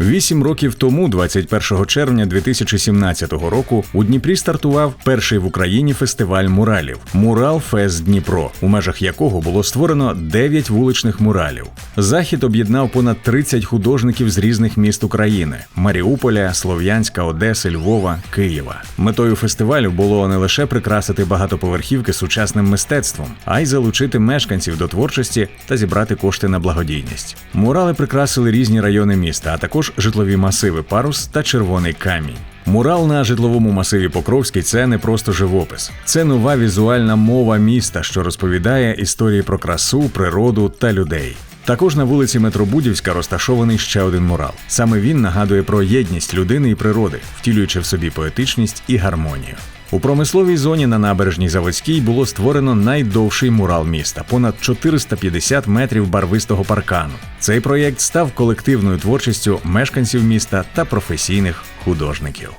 Вісім років тому, 21 червня 2017 року, у Дніпрі стартував перший в Україні фестиваль муралів Мурал Фест Дніпро, у межах якого було створено 9 вуличних муралів. Захід об'єднав понад 30 художників з різних міст України: Маріуполя, Слов'янська, Одеси, Львова, Києва. Метою фестивалю було не лише прикрасити багатоповерхівки сучасним мистецтвом, а й залучити мешканців до творчості та зібрати кошти на благодійність. Мурали прикрасили різні райони міста, а також житлові масиви Парус та Червоний камінь. Мурал на житловому масиві Покровський це не просто живопис, це нова візуальна мова міста, що розповідає історії про красу, природу та людей. Також на вулиці Метробудівська розташований ще один мурал. Саме він нагадує про єдність людини і природи, втілюючи в собі поетичність і гармонію. У промисловій зоні на набережній Заводській було створено найдовший мурал міста понад 450 метрів барвистого паркану. Цей проєкт став колективною творчістю мешканців міста та професійних художників.